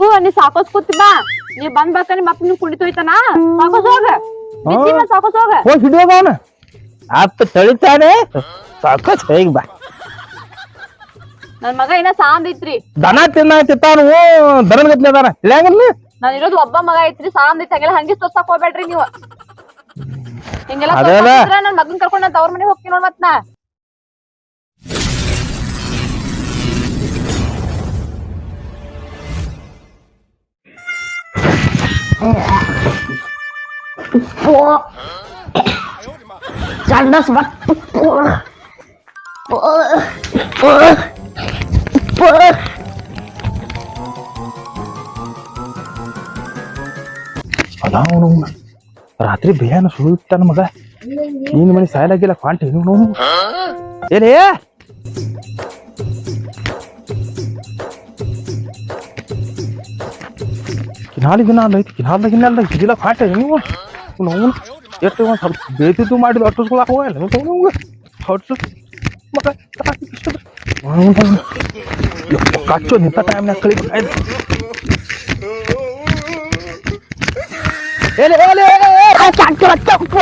ಅಪ್ಪು ನೀ ಸಾಕೋಸ್ ಕೂತಿ ಬಾ. ನೀ ಬಂದ್ ಬರ್ತಾನೆ ಮತ್ತೆ ನಿಮ್ ಕುಂಡಿತ ಹೋಯ್ತಾನ ಸಾಕೋಸ್ ಹೋಗ. ಸಾಕೋಸ್ ಹೋಗ. ಹೋಗಿ ಹಿಡಿಯೋಗ ಅವನ. ಅಪ್ಪ ತಳಿತಾನೆ. ಸಾಕೋಸ್ ಹೇಗ್ ಬಾ. ನನ್ ಮಗ ಇನ್ನ ಸಾಂದ್ ಐತ್ರಿ. ದನ ತಿನ್ನ ತಿತ್ತಾನು ದನದ ಗತ್ಲೆ ಅದಾನ. ತಿಳಿಯಂಗಿಲ್ಲ ನಾನ್ ಇರೋದು ಒಬ್ಬ ಮಗ ಐತ್ರಿ ಸಾಂದ್ ಐತಿ. ಹಂಗೆಲ್ಲ ಹಂಗೆ ತೋರ್ಸಕ್ ಹೋಗ್ಬೇಡ್ರಿ ನೀವು. ಹಿಂಗೆಲ್ಲ ನನ್ ಮಗನ್ ಕರ್ಕೊಂಡ್ ನಾ ತವ್ರ ಮನೆಗೆ ಹೋಗ್ತೀನಿ ನೋಡ್ ಮತ್ ನಾ. ಸಂಡಸ್ ಬಟ್ ಅದ ಅವನು ರಾತ್ರಿ ಬೇಯನ ಸುಳು ಇಟ್ಟಾನ ಮಗ? ನಿನ್ ಮನೆ ಸಾಯಲಾಗಿಲ್ಲ ಫಾಂಟ್ ಏನು ನೋವು ಏನೇ ಕಿನಾಲಿ ದಿನ ಅಲ್ಲ ಐತಿ ಕಿನಾಲ್ದಾಗ ಅಲ್ಲ ಇದಿಲ್ಲ ಫಾಂಟ್ ನೀವು ನಾವು ಎಷ್ಟು ಒಂದ್ ಸ್ವಲ್ಪ ಬೇತಿದ್ದು ಮಾಡಿದ ಅಟ್ಟಿಸ್ಕೊಳಕ್ ಹೋಗಲ್ಲ ನೀವು ಹೊಟ್ಟು ಮಗ ಕಚ್ಚೋ ನಿಂತ ಟೈಮ್ನಾಗ ಕಳಿ ಏಲೆ ಏಲೆ ಚಾಚು ತಪ್ಪ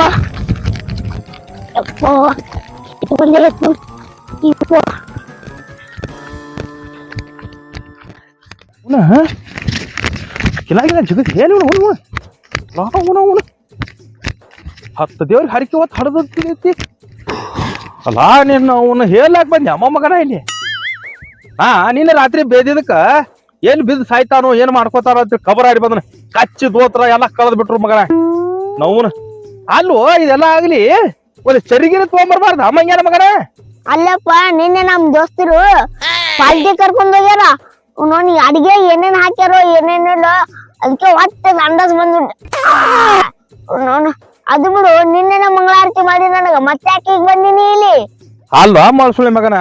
ಯಪ್ಪ ಬಂದಿರತ್ತು ಕಿಲಾಗಿನ ಜಗತ್ ಏನು ಅವನು ಅವನು ಅವನು ಹತ್ತು ದೇವ್ರಿಗೆ ಹರಿಕೆ ಹೊತ್ತು ಹಡದೈತಿ ಅಲ್ಲ ನೀನು ಅವನು ಹೇಳಕ್ ಬಂದೆ ಅಮ್ಮ ಮಗನ ಇಲ್ಲಿ. ಹಾ ನಿನ್ನೆ ರಾತ್ರಿ ಬೇದಿದಕ್ಕ ಏನ್ ಬಿದ್ದು ಸಾಯ್ತಾನೋ ಏನ್ ಮಾಡ್ಕೋತಾರ ಅಂತ ಕಬರ್ ಆಡಿ ಬಂದನ. ಕಚ್ಚಿ ದೋತ್ರ ಎಲ್ಲ ಕಳೆದ್ ಬಿಟ್ರು ಮಗನ. ನೋವು ಅಲ್ವೋ ಇದೆಲ್ಲ ಆಗ್ಲಿ ಒಂದು ಚರಿಗಿನ ಅಮ್ಮ ಅಮ್ಮಂಗೇನ ಮಗನ. ಅಲ್ಲಪ್ಪ ನಿನ್ನೆ ನಮ್ ದೋಸ್ತರು ಪಾಲ್ಟಿ ಕರ್ಕೊಂಡ್ ಹೋಗ್ಯಾರ. ನೋಡಿ ಅಡಿಗೆ ಏನೇನ್ ಹಾಕ್ಯಾರೋ ಏನೇನಿಲ್ಲ ಅದಕ್ಕೆ ಒಟ್ಟು ಅಂದಾಜ್ ಬಂದ್ಬಿಟ್ಟು ನೋಡು ಅದು ಬಿಡು ನಿನ್ನೆ ಮಂಗಳಾರತಿ ಮಾಡಿ ನನಗ ಮತ್ತೆ ಯಾಕೆ ಈಗ ಬಂದಿನಿ ಇಲ್ಲಿ? ಅಲ್ವಾ ಮಾಡ್ಸುಳಿ ಮಗನ?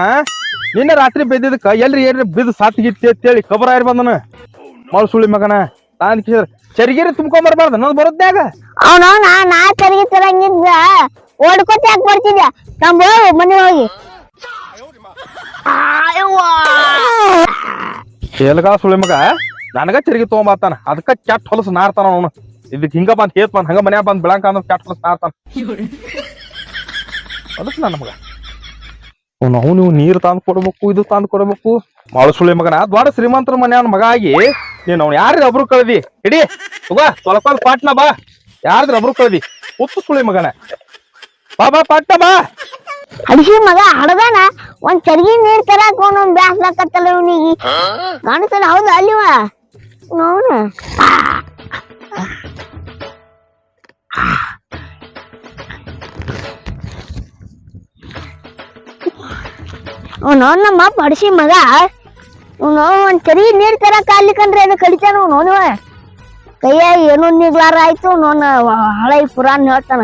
ನಿನ್ನೆ ರಾತ್ರಿ ಬಿದ್ದಿದ್ದಕ್ಕ ಎಲ್ರಿ ಏನ್ರಿ ಬಿದ್ದು ಸಾತ್ಗಿತ್ತಿ ಅಂತೇಳಿ ಕಬರ ಆಯ್ರಿ ಬಂದನ. ಮಾಡ್ಸುಳಿ ಮಗನ ನಾನ್ ಕೇಳಿದ್ರ ಚರಿಗಿರಿ ತುಂಬ್ಕೊಂಬರ್ಬಾರ್ದು ನಾನು ಬರುದ್ಯಾಗ ಅವನು ನಾ ನಾ ತೆರಿಗೆ ತರಂಗಿದ್ದ. ಓಡ್ಕೋತ ಯಾಕೆ ಬರ್ತಿದ್ಯ? ನಮ್ಮ ಮನೆ ಹೋಗಿ. ಆಯವ್ವಾ. ಎಲ್ಗ ಸುಳಿ ಮಗ ನನಗ ತಿರುಗಿ ತಗೊಂಬಾತಾನ. ಅದಕ್ಕ ಕೆಟ್ಟ ಹೊಲಸು ನಾರ್ತಾನ ಅವನು. ಇದಕ್ಕೆ ಹಿಂಗ ಬಂದ್ ಹೇತ್ ಬಂದ್, ಹಂಗ ಮನ್ಯಾಗ ಬಂದ್ ಬೆಳಕ ಅಂದ್ರೆ ಕೆಟ್ಟ ಹೊಲಸು ನಾರ್ತಾನ. ಅದಕ್ಕೆ ನನ್ನ ಮಗ ಅವ್ನು ಅವನು ನೀರು ತಂದು ಕೊಡ್ಬೇಕು, ಇದು ತಂದು ಕೊಡ್ಬೇಕು. ಸುಳಿ ಮಗನ ದೊಡ್ಡ ಶ್ರೀಮಂತರ ಮನ್ಯಾನ ಮಗ ಆಗಿ, ನೀನ್ ಅವ್ನು ಯಾರ ರಬ್ರು ಕಳ್ದಿ? ತಗೋ ತೊಲಕೊಂಡ್ ಪಾಟ್ನ ಬಾ. ಯಾರ್ದ್ರ ಒಬ್ರು ಕಳ್ದಿ? ಉತ್ತು ಸುಳಿ ಮಗನ ಬಾ ಬಾ, ಪಾಟ್ನ ಬಾ. ಅಡಿಸಿ ಮಗ ಹಡದಾನ ಒಂದ್ ಚರ್ಗಿ ನೀರ್ ತರಾಕ ಒಂದ್ ಬ್ಯಾಸ್ಲಾಕತ್ತಲ್ಲ ಇವನಿಗೆ. ಕಾಣಿಸ್ತಾನ? ಹೌದು ಅಲ್ಲಿವ. ನೋಡ. ನೋಡ್ ನಮ್ಮ ಅಪ್ಪ ಅಡಿಸಿ ಮಗ. ಅವನು ಒಂದ್ ಚರ್ಗಿ ನೀರ್ ತರಾಕ ಅಲ್ಲಿ ಕಂಡ್ರೆ ಅದು ಕಡಿತಾನ ಅವನು ಕೈಯ ಏನೋ ನಿಗ್ಲಾರ ಆಯ್ತು ನೋನ ಹಳೆ ಪುರಾಣ ಹೇಳ್ತಾನ.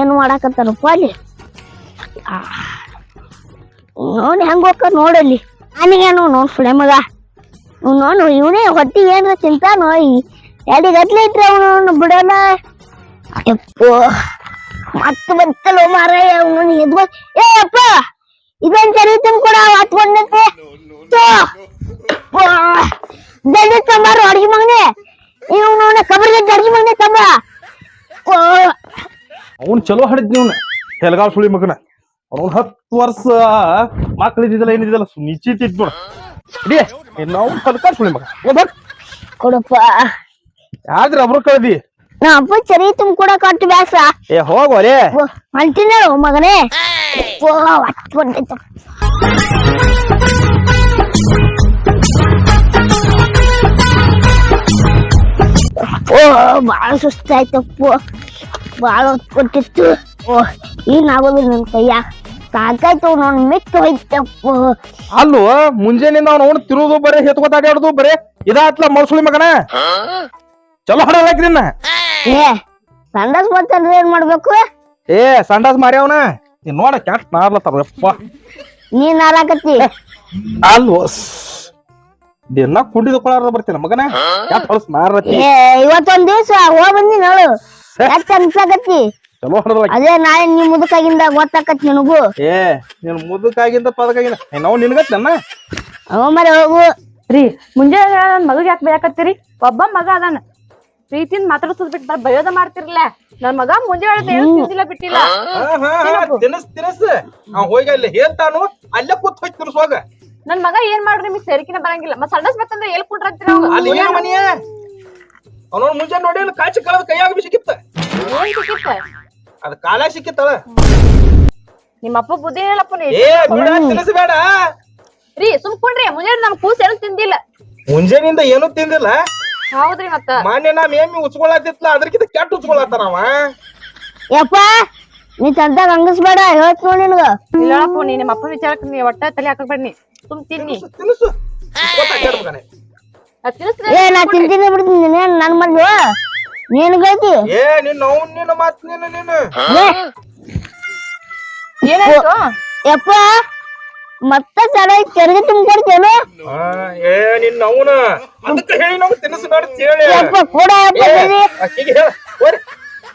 ಏನ್ ಮಾಡಾಕತ್ತಾರಪ್ಪ ಅಲ್ಲಿ? ನೋಡಿ ಹೆಂಗೆ ಹೋಗ ನೋಡಲ್ಲಿ ನನಗೇನು ನೋಡ್ ಸುಳೆ ಮಗ. ನೋಡು ಇವನೇ ಹೊಟ್ಟಿ ಏನ್ರ ತಿಂತಾನೋ ಎರಡು ಗದ್ಲೆ ಇಟ್ರೆ ಅವನು ಬಿಡೋಣ. ಅಪ್ಪೋ ಮತ್ತೆ ಬತ್ತಲೋ ಮಾರಾಯ, ಅವನು ಎದ್ವ ಏ, ಅಪ್ಪ! ಇದೊಂದ್ ಸರಿ ಕೂಡ ಹತ್ಕೊಂಡಂತೆ ದಡ್ಡಿ ತಂಬಾರು ಅಡ್ಗೆ ಮಗನೆ. ಇವನು ಕಬರ್ಗೆ ಅಡ್ಗೆ ಮಗನೆ ತಂಬ ಅವ್ನು ಚಲೋ ಹಡಿದ್ ನೀವ್ನ. ತೆಲಗಾವ್ ಸುಳಿ ಮಗನ. ಅವ್ನು ಹತ್ತು ವರ್ಷ ಮಕ್ಳು ಇದ್ದಿದ್ದಲ್ಲ ಏನಿದ್ದಲ್ಲ ನಿಶ್ಚಿತ ನೋಡ. ಇಡೀ ನಾವು ತಲಕ ಸುಳಿ ಮಗ. ಕೊಡಪ್ಪ. ಯಾವ್ದ್ರ ಒಬ್ರು ಕಳ್ದಿ? ನಾ ಅಪ್ಪ ಚರಿ ಕೂಡ ಕಟ್ಟು ಬ್ಯಾಸ ಏ ಹೋಗೋರೆ ಅಂತೀನಿ ಮಗನೇ. ಓ ಬಾಳ ಸುಸ್ತಾಯ್ತಪ್ಪ. ಬಾಳ ಹೊತ್ತು ಕೊಟ್ಟಿತ್ತು. ಓ ಏನಾಗೋದು ನನ್ನ ನನ್ ಕೈಯ? ಸಾಕಾಯ್ತು ನೋಡ್ ಮೆಚ್ಚು ಹೋಯ್ತಪ್ಪ. ಅಲ್ಲೋ ಮುಂಜಾನೆಯಿಂದ ಅವ್ನು ಅವ್ನು ತಿರುವುದು ಬರೇ ಹೆತ್ಕೋತ ಅಡ್ಯಾಡುದು ಬರೇ ಇದಾತ್ಲ ಮಳ್ಸುಳಿ ಮಗನ? ಚಲೋ ಹೊಡಲಾಕ್ರಿ ನಿನ್ನ. ಏ ಸಂಡಸ್ ಬಂತಂದ್ರೆ ಏನ್ ಮಾಡ್ಬೇಕು? ಏ ಸಂಡಾಸ್ ಮಾರ್ಯಾವನ ನೀನ್ ನೋಡ ಕ್ಯಾಟ್ ನಾರ್ಲತ್ತಾರ ಯಪ್ಪ. ನೀನ್ ನಾರಾಕತ್ತಿ. ಅಲ್ವೋ ದಿನ ಕುಂಡಿದ ಕೊಳಾರ ಬರ್ತೀನಿ ಮಗನ? ಕ್ಯಾಟ್ ಹೊಲಸ್ ನಾರ್ಲತ್ತಿ ಏ ಇವತ್ತೊಂದ್ ದಿವ್ಸ ಹೋಗ್ ಬಂದಿ ನೋಡು ಯಾಕೆ ಅನ್ಸಾಕತ್ತಿ ಚಲೋ ಅದೇ ನಾಳೆ ನೀ ಮುದುಕಾಗಿಂದ ಗೊತ್ತಾಕತ್ ನಿನಗೂ. ಏ ನೀನ್ ಮುದುಕಾಗಿಂದ ಪದಕಾಗಿಂದ ನಾವು ನಿನ್ಗತ್ ನನ್ನ ಅವ ಮರೆ ಹೋಗು. ರೀ ಮುಂಜಾನೆ ನನ್ ಮಗಗ್ ಯಾಕೆ ಬೇಕತ್ತೀರಿ ಒಬ್ಬ ಮಗ ಅದಾನ. ಪ್ರೀತಿಯಿಂದ ಮಾತಾಡ್ಸೋದ್ ಬಿಟ್ಟು ಬರ ಬಯೋದ ಮಾಡ್ತಿರ್ಲ ನನ್ ಮಗ ಮುಂಜಾನೆ ತಿಂದಿಲ್ಲ ಬಿಟ್ಟಿಲ್ಲ. ತಿನಸ್ ತಿನಸ್ ಅವ್ ಹೋಗಿ. ಅಲ್ಲಿ ಹೇಳ್ತಾನು ಅಲ್ಲೇ ಕೂತ್ ಹೋಗಿ ತಿನ್ಸ್ ಹೋಗ. ನನ್ ಮಗ ಏನ್ ಮಾಡ್ರಿ ನಿಮ್ಗೆ ಸೇರಿಕಿನ ಬರಂಗಿಲ್ಲ. ಮತ್ ಸಣ್ಣ ಬೇಕಂದ್ರೆ ಎಲ್ ಕುಂಡ್ರಂತೀರ ಅಲ್ಲಿ ಏನ್ ಮನಿಯ? ಮುಂಜಾನೆ ನೋಡಿ ಕಾಚಿ ಕಳೆದ ಕೈಯಾಗ ಬಿ ಸಿಕ್ಕಿತ್ತ ಸಿಕ್ಕಿತ್ತ? ಅದ್ ಕಾಲ ಸಿಕ್ಕಿತ್ತಳ ನಿಮ್ಮ ಅಪ್ಪ ಬುದ್ಧಿ ಹೇಳಪ್ಪ ನೀ ಏ ಬಿಡ ತಿನ್ನಿಸ್ಬೇಡ ರೀ ಸುಮ್ಕೊಂಡ್ರಿ ಮುಂಜಾನೆ ನಮ್ ಕೂಸ್ ಏನು ತಿಂದಿಲ್ಲ. ಮುಂಜಾನಿಂದ ಏನೂ ತಿಂದಿಲ್ಲ? ಹೌದ್ರಿ ಮತ್ತ. ಮಾನ್ಯ ನಾ ಮೇಮಿ ಉಚ್ಕೊಳತಿತ್ಲ ಅದ್ರಕ್ಕಿಂತ ಕೆಟ್ಟ ಉಚ್ಕೊಳತ್ತಾನ ಅವ? ಯಪ್ಪ ನೀ ಚಂದಾಗ ಹಂಗಸ್ಬೇಡ ಹೇಳ್ತ ನೋಡಿ ನಿನ್ಗ. ಇಲ್ಲಪ್ಪ ನೀ ನಿಮ್ಮ ಅಪ್ಪ ವಿಚಾರಕ್ಕೆ ನೀ ಒಟ್ಟ ತಲೆ ಹಾಕಕ್ ಬೇಡ ನೀ ಸುಮ್ ತಿನ್ನಿ. ತಿನ್ಸು ಏ ನಾ ತಿಂತೀನಿ ಬಿಡ್ತೀನಿ ನನ್ ನನ್ ಮದ್ಲು ಗತಿ? ಏ ನಿನ್ನ ಅವ್ನ್ ನಿನ್ನ ಮಾತ್ ನೀನು ನೀನು. ಏನಾಯ್ತು? ಯಪ್ಪ ಮತ್ತ ಚೆನ್ನಾಗಿ ತೆರಿಗೆ ತುಂಬಿಕೊಡ್ತೇನು ಆ, ಏ ನಿನ್ನ ಅವನ. ಅದಕ್ಕ ಹೇಳಿ ನಾವು ಹೇಳಿ. ಯಪ್ಪ ಕೂಡ ಏ, ಅಕ್ಕಿಗೆ ಹೇಳ. ಹೋರಿ.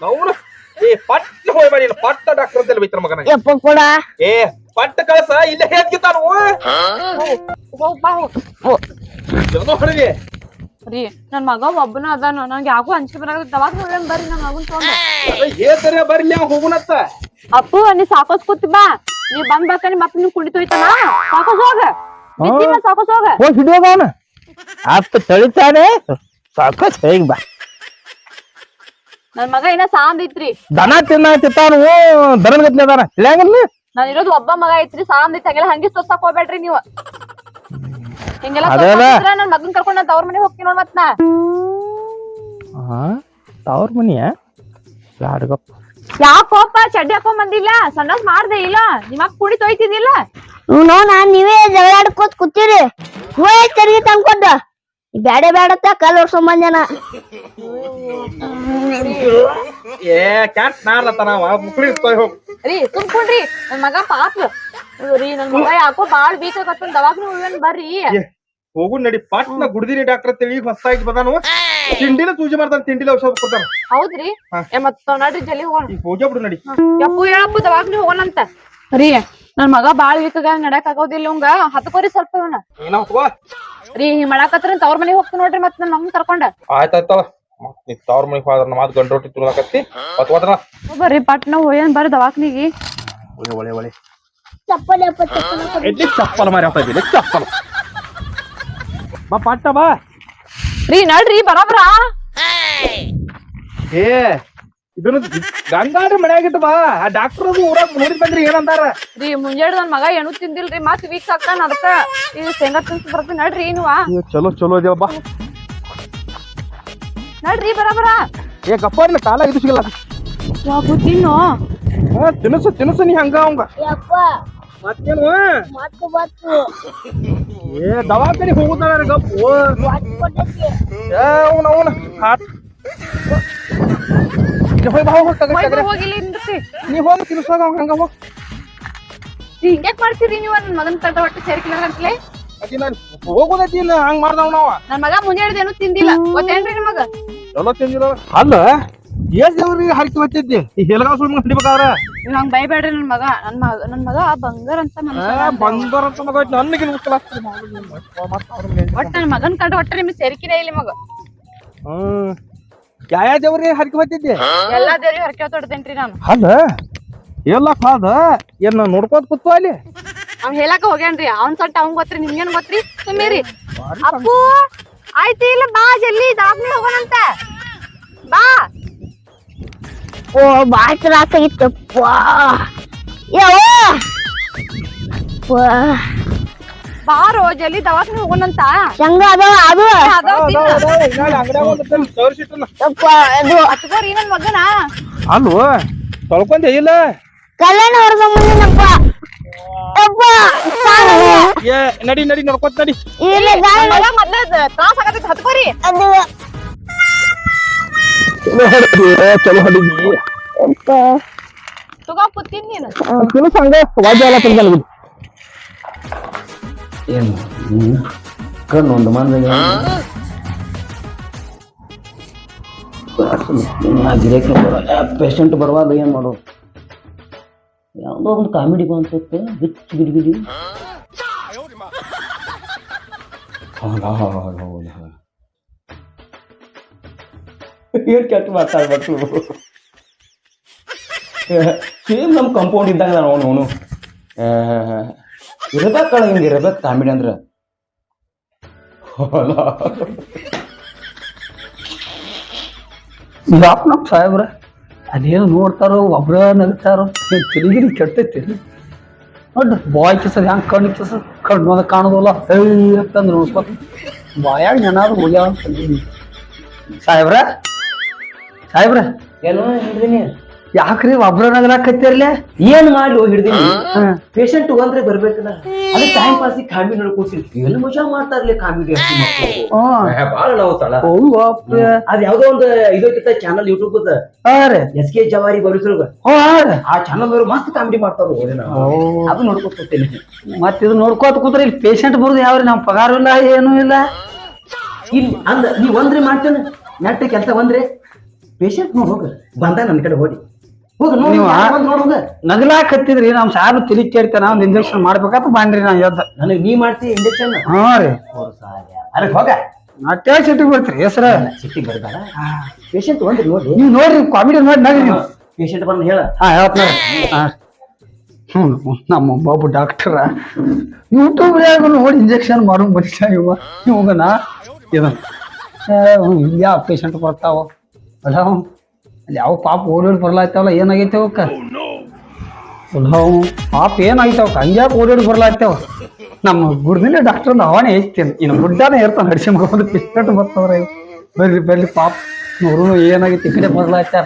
ನವ್ನು ಏ ಪಟ್ಟ ಹೋಯ್ ಮಾಡಿ ಪಟ್ಟ ಡಾಕ್ಟರ್ ಅಂತ ಬೈತಾರ ಮಗನ. ಯಪ್ಪ ಕೂಡ. ಏ ಪಟ್ಟ ಕಳಸ ಇಲ್ಲೇ ಹೇಳ್ತಾನು ಹೋಗ್ ಬಾ ಹೋಗ್ ಯಾವ್ದೋ ಹೊರಗೆ. ರೀ. ನನ್ ಮಗ ಒಬ್ಬನ ಅದಾನ ನಂಗೆ ಯಾಕೋ ಅಂಜಿಕೆ ಬರಾಕ ದವಾಖ್ ನೋಡೇನ್ ಬರ್ರಿ ನನ್ ಮಗನ್ ಬರ್ರಿ ಹೇಳ್ತಾರೆ ಬರ್ಲಿ ಅವ್ ಹೋಗುನತ್ತ? ಅಪ್ಪು ನೀ ಸಾಕೋಸ್ ಕೂತಿ ಬಾ. ನೀ ಬಂದ್ ಬಾಕ ನಿಮ್ಮ ಅಪ್ಪ ನೀವು ಕುಂಡಿ ಹೋಯ್ತಾನ ಸಾಕೋಸ್ ಹೋಗ. ಬಿದ್ದಿ ಸಾಕೋಸ್ ಹೋಗ. ಹೋಗಿ ಹಿಡಿಯೋದ ಅವನ. ಅತ್ತ ತಳಿತಾನೆ. ಸಾಕ ಹೇಗ್ ಬಾ. ನನ್ ಮಗ ಏನ ಸಾಂದ್ ಐತ್ರಿ. ದನ ತಿನ್ನ ತಿತ್ತಾನು ದನದ ಗತ್ಲೆ ಅದಾನ. ತಿಳಿಯಂಗಿಲ್ಲ ನಾನ್ ಇರೋದು ಒಬ್ಬ ಮಗ ಐತ್ರಿ ಸಾಂದ್ ಐತಿ ಹಂಗೆ ಸೊಸಾಕ್ ಹೋಗ್ಬೇಡ್ರಿ ನೀವು. ಹಿಂಗೆಲ್ಲ ಅದೆಲ್ಲ? ಸೊಸಾಕಿದ್ರ ಮಗನ್ ಕರ್ಕೊಂಡ್ ನಾ ತವ್ರ ಮನೆಗ್ ಹೋಗ್ತೀನಿ ನೋಡ್ ಮತ್ ನಾ. ತವ್ರ ಮನಿಯ? ಯಾರಿಗಪ್ಪ? ಯಾಕೋಪ್ಪ ಚಡ್ಡಿ ಹಾಕೊಂಡ್ ಬಂದಿಲ್ಲ? ಸಣ್ಣಸ್ ಮಾಡ್ದೆ ಇಲ್ಲ. ನಿಮ್ಮ ಅಪ್ಪ ಕುಡಿತ ಹೋಯ್ತಿದಿಲ್ಲ ಇವ್ನು ನಾನ್ ನೀವೇ ಜಗಳಾಡ್ಕೋತ್ ಕೂತೀರಿ. ಇವೇ ತೆರಿಗೆ ತಂದ್ಕೊಡ್ಡ ಬ್ಯಾಡೆ ಬ್ಯಾಡತ್ತ ಕಲ್ ಏ ಕ್ಯಾಟ್ ಮುಕ್ಳಿ ಹೋಗ್. ರೀ ನನ್ ಮಗ ಪಾಪ. ರೀ ನನ್ ಮಗ ಯಾಕೋ ಬಾಳ್ ವೀಕ್ ಆಗತ್ತ ದವಾಖಾನೆ ಹೋಗ್ಯಾನ ಬರ್ರಿ. ಹೋಗು ನಡಿ ಪಟ್ನ ಗುಡ್ದಿನಿ ಡಾಕ್ಟರ್ ತಿಳಿ ಹೊಸಾಗಿ ಬಂದಾನು. ತಿಂಡಿನ ಸೂಜಿ ಮಾಡ್ತಾನ ತಿಂಡಿಲ ಔಷಧ ಕೊಡ್ತಾನ. ಹೌದ್ರಿ. ಏ ಮತ್ತ ನಡ್ರಿ ಜಲ್ದಿ ಹೋಗೋಣ. ಈಗ ಬಿಡು ನಡಿ. ಯಪ್ಪು ಹೇಳಪ್ಪು ದವಾಖಾನೆ ಹೋಗೋಣಂತ. ರೀ ನನ್ ಮಗ ಬಾಳ್ ವೀಕ್ ಆಗ ನಡ್ಯಾಕ್ ಆಗೋದಿಲ್ಲ ಅವಂಗ ಹತ್ಕೋರಿ ಸ್ವಲ್ಪ ಇವನ. ಏನ ಹೊತ್ಕೋ ರೀ ಹಿಂಗ್ ಮಾಡಾಕತ್ರ ತವ್ರ ಮನೆಗೆ ಹೋಗ್ತೀನಿ ನೋಡ್ರಿ ಮತ್ ನನ್ ಮಗನ್ ಕರ್ಕೊಂಡ. ಆಯ್ತಾಯ್ತವ ಮತ್ ನೀ ತವ್ರ ಮನಿಗ್ ಹೋದ್ರ ಮಾತ್ ಗಂಡ ರೊಟ್ಟಿ ತುಳಕತ್ತಿ ಬರ್ರಿ ಪಟ್ನ ಹೋಗ್ಯಾನ ಬರ್ರಿ ದವಾಖಾನಿಗೆ. ಒಳ್ಳೆ ಒಳ್ಳೆ ಒಳ್ಳೆ. ಚಪ್ಪಲಿ ಅಪ್ಪ ಚಪ್ಪಲಿ ಎಲ್ಲಿ ಚಪ್ಪಲ್ ಮಾರಿ ಆಗ್ತಾ ಇದ್ದೀನಿ ಚಪ್ಪಲ. ಬಾ ಪಟ್ಟ ಬಾ. ರೀ ನಡ್ರಿ ಬರಬ್ರ. ಏ ಇದನ್ನ ಮನ್ಯಾಗ ಮನ್ಯಾಗಿಟ್ಟು ಬಾ. ಆ ಡಾಕ್ಟರ್ ಅದು ಊರಾಗ ನೋಡಿ ಬಂದ್ರಿ ಏನಂದಾರ? ರೀ ಮುಂಜಾನೆ ನನ್ ಮಗ ಏನು ತಿಂದಿಲ್ರಿ ಮತ್ ವೀಕ್ ಆಗ್ತಾನ ಅದಕ್ಕ. ಇದು ಶೇಂಗಾ ತಿನ್ಸ್ ಬರ್ತೀನಿ ನಡ್ರಿ ನೀವು ಅಯ್ಯೋ, ಚಲೋ ಚಲೋ ಅದೇವ ಬಾ. ನಡ್ರಿ ಬರಬ್ರ. ಏ ಗಪ್ಪ ಇಲ್ಲ ಕಾಲ ಇದು ಸಿಗಲ್ಲ ಯಾಕೋ ತಿನ್ನು ಹಾ ತಿನಸು ತಿನಸು ನೀ ಹಂಗ ಅವಂಗ. ಯಪ್ಪ. ಮತ್ತೇನು? ಮತ್ತೆ ಬತ್ತು ಏ ದವಾಖಾನೆ ಹೋಗುದಾರ ಗಪ್ಪು ವಾಚ್ ಕೊಟ್ಟೈತಿ ಏ ಅವನ ಅವನ. ಹಾಟ್ ಈಗ ಹೋಗಿ ಬಾ ಹೋಗ್ ತಗೋ, ತಗೋ. ಹೋಗಿಲ್ಲ ನಿಂದ್ರಿ ನೀ ಹೋಗಿ ಹಂಗ ಹೋಗ್ ಹಿಂಗ್ಯಾಕ್ ಮಾಡ್ತೀರಿ ನೀವು? ನನ್ನ ಮಗನ್ ತಟ ಹೊಟ್ಟೆ ಸೇರ್ಕಿಲ್ಲ ಅಂತಲೇ. ಅದಿ ನಾನು ಹೋಗೋದೈತಿ ಇಲ್ಲ ಹಂಗ ಮಾಡ್ದವ್ ನಾವ ನನ್ ಮಗ ಮುಂಜಾನೆ ಏನು ತಿಂದಿಲ್ಲ. ಗೊತ್ತೇನ್ರಿ ನಿಮಗ? ಚಲೋ ತಿಂದಿಲ್ಲ. ಅಲ್ಲ ಏನ್ ದೇವ್ರಿಗೆ ಹರಕಿ ಬತ್ತಿದ್ದೆ ಈ ಹೆಲಗಾವ್ ಸುಳ್ಳು ಹಿಡಿಬೇಕಾದ್ರ ನೀವ್ ಹಂಗ್ ಬೈಬೇಡ್ರಿ ನನ್ ಮಗ. ನನ್ನ ಮಗ ನನ್ ಮಗ ಬಂಗಾರ ಅಂತ ಬಂಗಾರ ಅಂತ ಮಗ ನನಗೆ ಮುಕ್ಕಲ ಒಟ್ಟ ಮಗನ ಮಗನ್ ಕಂಡ ಒಟ್ಟ ನಿಮ್ಗೆ ಸೇರಿಕಿನ ಇಲ್ಲ ಮಗ. ಹ್ಮ್ ಯಾವ ದೇವ್ರಿ ಹರಕಿ ಬತ್ತಿದ್ದಿ ಎಲ್ಲಾ ದೇವ್ರಿ ಹರಕೆ ತೊಡ್ದೇನ್ರಿ ನಾನು. ಅಲ್ಲ ಎಲ್ಲ ಕಾದ? ಏನ್ ನೋಡ್ಕೋತ ಕೂತು ಅಲ್ಲಿ? ಅವ್ ಹೇಳಕ್ ಹೋಗ್ಯಾನ್ರಿ. ಅವ್ನ್ ಸೊಟ್ಟ ಅವ್ನ್ ಗೊತ್ತ್ರಿ ನಿಮ್ಗೇನ್ ಗೊತ್ತ್ರಿ? ಸುಮ್ಮೀರಿ ಅಪ್ಪು ಆಯ್ತು ಇಲ್ಲ ಬಾ ಜಲ್ಲಿ ದಾಬ್ನಿ ಹೋಗೋಣಂತ. ಬಾ. ಓ ಬಾಳ್ ತ್ರಾಸ ಆಗಿತ್ತಪ್ಪ ಯಾವ ಬಾ ಜಲ್ದಿ ದವಾಖಾನೆ ಹೋಗೋಣಂತ? ಶಂಗ ಅದಾವ ಅದು. ತಿನ್ನ. ಯಪ್ಪ ಅದು. ಹಚ್ಕೋರಿ ನನ್ ಮಗನ? ಅಲ್ವ? ತೊಳ್ಕೊಂಡೆ ಇಲ್ಲ. ಕಲ್ಯಾಣ ಯಪ್ಪ ಸಾಲಲ್ಲ. ಏ ನಡಿ ನಡಿ ನೋಡ್ಕೋತ ನಡಿ. ಇಲ್ಲ ಮೊದ್ಲ ತ್ರಾಸ ಆಗತೈತಿ ಹತ್ಕೋರಿ. ಅದು. ಚಲೋ ಅಂತ ತಂದ ಏನು ಕಣ್ಣು ಒಂದು ಮಂದಿಗೆ ಗಿರಾಕಿ ಬರ ಪೇಷಂಟ್ ಬರುವಾಗ ಏನು ಮಾಡೋದು ಯಾವುದೋ ಒಂದು ಕಾಮಿಡಿ ಕಾನ್ಸೆಪ್ಟ್ ಬಿಚ್ಚು ಬಿಡಿ ಬಿಡಿ ಹೌದು ಹೌದು ಹೌದು ಏನ್ ಕೆಟ್ಟ ಮಾತಾಡ್ಬೇಕು ಸೇಮ್ ನಮ್ಮ ಕಂಪೌಂಡ್ ಇದ್ದಂಗ ನಾನು ಅವನು ಅವನು. ಇರ್ಬೇಕಲ್ಲ ಹಿಂಗೆ ಇರ್ಬೇಕು ಕಾಮಿಡಿ ಅಂದ್ರೆ. ಯಾಕೆ ನಮ್ಮ ಸಾಹೇಬ್ರ? ಅದೇನು ನೋಡ್ತಾರೋ, ಒಬ್ರ ನಗ್ತಾರೋ? ಏನ್ ತಲೆಗಿರಿ ಕೆಟ್ಟೈತಿ. ನೋಡ್ರಿ, ಬಾಯ್ ಕಿಸದ್ ಹೆಂಗ್ ಕಣ್ಣು ಕಿಸದ್? ಕಣ್ಣು ಅದ ಕಾಣೋದಲ್ಲ. ಹೇ ಅಂತಂದ್ರೆ ನೋಡ್ಕೊ ಬಾಯಾಗ ನೆನಾದ್ರು ಹೋಗ್ಯಾವ. ಸಾಹೇಬ್ರ? ಸಾಹೇಬ್ರ ಏನೋ ಹಿಡ್ದೀನಿ ಯಾಕ್ರಿ ಒಬ್ರ ನಗಲಾಕತ್ತೀರ್ಲೆ ಏನ್ ಮಾಡ್ಲಿ ಹಿಡ್ದೀನಿ ಪೇಷಂಟ್ ಒಂದ್ರೆ ಬರ್ಬೇಕಲ್ಲ ಅದೇ ಟೈಮ್ ಪಾಸ್ ಕಾಮಿಡಿ ನೋಡ್ಕೊಸಿ ಎಲ್ಲಿ ಮಜಾ ಮಾಡ್ತಾರ್ಲಿ ಕಾಮಿಡಿ ಬಾಳ ನಾವು ತಳ. ಅದ್ ಯಾವ್ದೋ ಒಂದು ಇದಕ್ಕಿಂತ ಚಾನಲ್ ಯೂಟ್ಯೂಬ್ ಎಸ್ ಕೆ ಜವಾರಿ ಬರುಸರು ಹೋ ಆ ಚಾನಲ್ ಅವರು ಮಸ್ತ್ ಕಾಮಿಡಿ ಮಾಡ್ತಾರ ಅದು ನೋಡ್ಕೊತೀನಿ ಮತ್ ಇದು ನೋಡ್ಕೋತ ಕೂತ್ರೆ ಇಲ್ಲಿ ಪೇಷಂಟ್ ಬರುದು ಯಾವ್ರಿ? ನಮ್ ಪಗಾರ ಇಲ್ಲ ಏನೂ ಇಲ್ಲ. ಇಲ್ಲಿ ಅಂದ ನೀವ್ ಒಂದ್ರಿ ಮಾಡ್ತೇನೆ. ನೆಟ್ಟ ಕೆಲಸ ಒಂದ್ರಿ. ಪೇಷಂಟ್ ನೋಡಿ ಹೋಗ. ಬಂದ ನನ್ನ ಕಡೆ ಹೋಗಿ. ಹೋಗ ನೋಡಿ ನೀವು ಆ- ನೋಡ್ ಹೋಗ. ನಗಲಾಕತ್ತಿದ್ರಿ ನಮ್ ಸಾರ್ ತಿಳಿ ಕೇಳ್ತಾನ ಒಂದ್ ಇಂಜೆಕ್ಷನ್ ಮಾಡ್ಬೇಕಂತ ಬಂದ್ರಿ ನಾ ಎದ್ದ. ನನಗೆ ನೀ ಮಾಡ್ತಿ ಇಂಜೆಕ್ಷನ್ ಹಾ ರೀ. ಅದಕ್ಕೆ ಹೋಗ. ಅಟ್ಟೆ ಸಿಟ್ಟಿಗೆ ಬರ್ತೀರಿ ಹೆಸ್ರ. ಸಿಟ್ಟಿಗೆ ಬರ್ಬೇಡ. ಪೇಷಂಟ್ ಒಂದ್ರಿ ನೋಡಿ. ನೀವ್ ನೋಡ್ರಿ ಕಾಮಿಡಿ ನೋಡಿ ನಗ್ರಿ. ನೀವು ಪೇಷಂಟ್ ಬಂದ್ ಹೇಳ. ಹಾ ಹೇಳ್ತಾರ ಹ್ಞೂ ನಮ್ಮ ಬಾಬು ಡಾಕ್ಟರ ಯೂಟ್ಯೂಬ್ ನೋಡಿ ಇಂಜೆಕ್ಷನ್ ಮಾಡೋ ಮನುಷ್ಯ ಇವ. ನಾ ಇದನ್ನ. ಯಾವ ಪೇಷಂಟ್ ಬರ್ತಾವ. ಅಲ್ಲ ಅವ್ನ್ ಅಲ್ಲಿ ಯಾವ ಪಾಪ ಓಡೋಡಿ ಬರ್ಲಾಗ್ತಾವಲ್ಲ ಏನಾಗೈತೆ ಅವಕ್ಕ? ಅಲ್ಲ ಅವ್ನ್ ಪಾಪ ಏನಾಗೈತೆ ಅವಕ್ಕ? ಹಂಗ್ಯಾಕೆ ಓಡೋಡಿ ಬರ್ಲಾಗ್ತಾವ ನಮ್ಮ ಗುಡ್ದಿನ ಡಾಕ್ಟರ್ ಅವನೇ ಹೆಚ್ಚೇನೆ ಇನ್ನು ಗುಡ್ಡಾನೇ ಇರ್ತಾನೆ ನಡ್ಸಿ ಮಗೊಂಡು ಪೇಷಂಟ್ ಬರ್ತವ್ರ. ಬರ್ರಿ ಬರ್ರಿ ಪಾಪ. ನೋರು ಏನಾಗಿತ್ತು ಈ ಕಡೆ ಬರ್ಲಾಗ್ತಾರ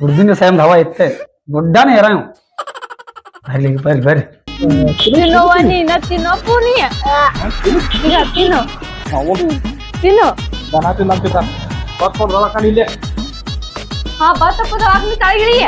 ಗುಡ್ದಿನ ಸಾಯಂ ಹವಾ ಇತ್ತೆ. ಗುಡ್ಡಾನೇ ಇರ ಇವ್. ಬರ್ಲಿ ಬರ್ರಿ ಬರ್ರಿ ತಿನ್ನೋ ನೀನ ತಿನ್ನೋ ಪೂನಿ ತಿನ್ನೋ. ತಿನ್ನು ತಿನ್ನು. ದನ ತಿನ್ನಂತಿದ್ದ ಬರ್ಕೊಂಡು ಇಲ್ಲೇ ಹಾ ಬತ್ತಪ್ಪ ಕೆಳಗಿಳಿಯ